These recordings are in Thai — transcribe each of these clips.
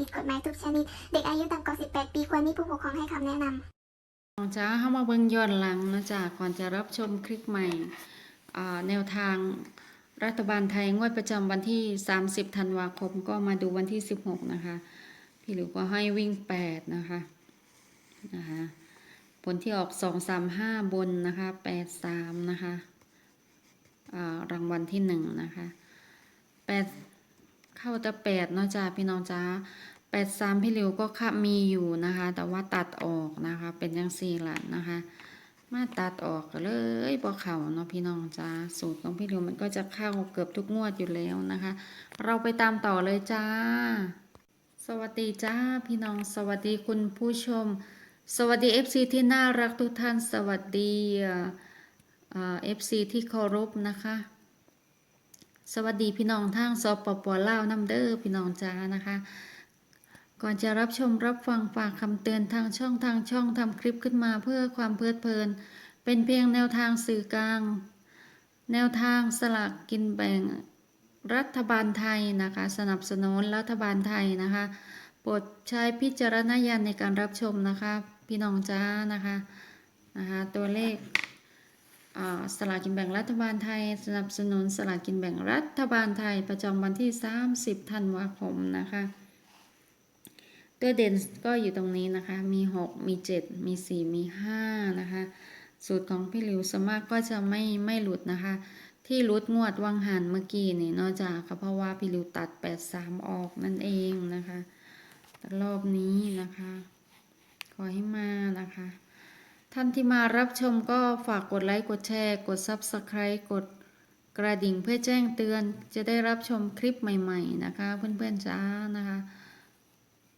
นิด เด็กอายุต่ำกว่า 18 ปีควรมีผู้ปกครองให้คำแนะนำจ้าเข้ามาเบิ่งย้อนหลังนะจ๊ะก่อนจะรับชมคลิปใหม่แนวทางรัฐบาลไทยงวดประจำวันที่ 30 ธันวาคม ก็มาดูวันที่ 16 นะคะ พี่หลิวก็ให้วิ่ง 8 นะคะ นะคะ ผลที่ออก 2 3 5 บนนะคะ 8 3 นะคะอ่ารางวัลที่ 1 นะคะ 8 เข้าแต่8เนาะจ้าพี่น้องจ้า แปดสามพี่หลิวก็ค่ะมีอยู่นะคะ แต่ว่าตัดออกนะคะ เป็นยังสี่ละนะคะ มาตัดออกเลยบ่เข่าเนาะพี่น้องจ้าสูตรของพี่หลิวมันก็จะเข้าเกือบทุกงวดอยู่แล้วนะคะ เราไปตามต่อเลยจ้า สวัสดีจ้าพี่น้องสวัสดีคุณผู้ชม สวัสดี FC ที่น่ารักทุกท่านสวัสดีเอ่อฟซีที่เคารพนะคะสวัสดีพี่น้องทางสปปลาวน้ำเด้อพี่น้องจ้านะคะ ก่อนจะรับชมรับฟังฝากคำเตือนทางช่องทางช่องทำคลิปขึ้นมาเพื่อความเพลิดเพลิน เป็นเพียงแนวทางสื่อกลาง แนวทางสลากกินแบ่งรัฐบาลไทยนะคะ สนับสนุนรัฐบาลไทยนะคะโปรดใช้พิจารณญาณในการรับชมนะคะ พี่น้องจ้านะคะนะคะตัวเลขสลากกินแบ่งรัฐบาลไทย สนับสนุนสลากกินแบ่งรัฐบาลไทยประจำวันที่ 30 ธันวาคมนะคะ ตัวเด่นก็อยู่ตรงนี้นะคะ มี 6 มี 7 มี 4 มี 5 นะคะ สูตรของพี่หลิวสมากก็จะไม่ไม่หลุดนะคะ ที่หลุดงวดวังหันเมื่อกี้นี่นอกจากก็เพราะว่าพี่หลิวตัด 8 3 ออกนั่นเองนะคะรอบนี้นะคะ ขอให้มานะคะ ท่านที่มารับชมก็ฝากกดไลค์ กดแชร์ กด Subscribe กดกระดิ่งเพื่อแจ้งเตือนจะได้รับชมคลิปใหม่ ๆ นะคะ เพื่อนๆจ้านะคะ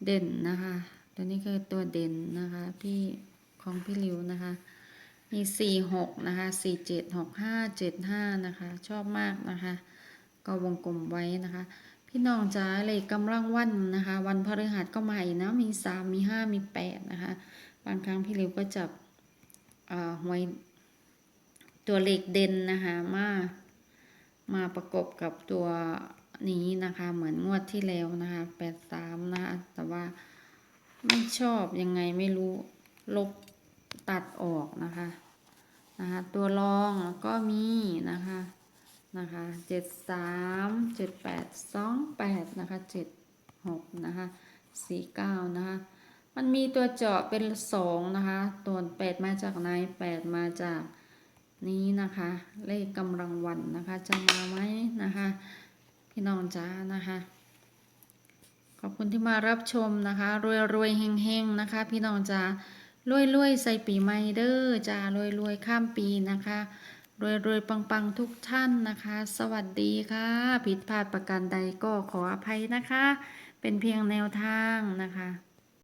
เด่นนะคะ ตัวนี้คือตัวเด่นนะคะ พี่ของพี่หลิวนะคะ มีสี่หกนะคะสี่เจ็ดหกห้าเจ็ดห้านะคะ ชอบมากนะคะ ก็วงกลมไว้นะคะ พี่น้องจ้าเลขกำลังวันนะคะ วันพฤหัสก็มาอีกนะ มีสามมีห้ามีแปดนะคะ บางครั้งพี่หลิวก็จับอ่าหวยตัวเลขเด่นนะคะ มา มาประกบกับตัว นี้นะคะ เหมือนงวดที่แล้วนะคะแปดสามนะคะแต่ว่าไม่ชอบยังไงไม่รู้ลบตัดออกนะคะนะคะ ตัวรองก็มีนะคะนะคะเจ็ดสามเจ็ดแปดสองแปดนะคะเจ็ดหกนะคะสี่เก้านะคะมันมีตัวเจาะเป็นสองนะคะตัวแปดมาจากไหนแปดมาจากนี้นะคะ เลขกำลังวันนะคะ จะมาไหมนะคะ พี่น้องจ้านะคะ ขอบคุณที่มารับชมนะคะ รวยรวยเฮงเฮงๆนะคะ พี่น้องจ้ารวยรวยใส่ปีใหม่เด้อจ้ารวยรวยข้ามปีนะคะรวยรวยๆปังๆทุกท่านนะคะ สวัสดีค่ะ ผิดพลาดประการใดก็ขออภัยนะคะ เป็นเพียงแนวทางนะคะ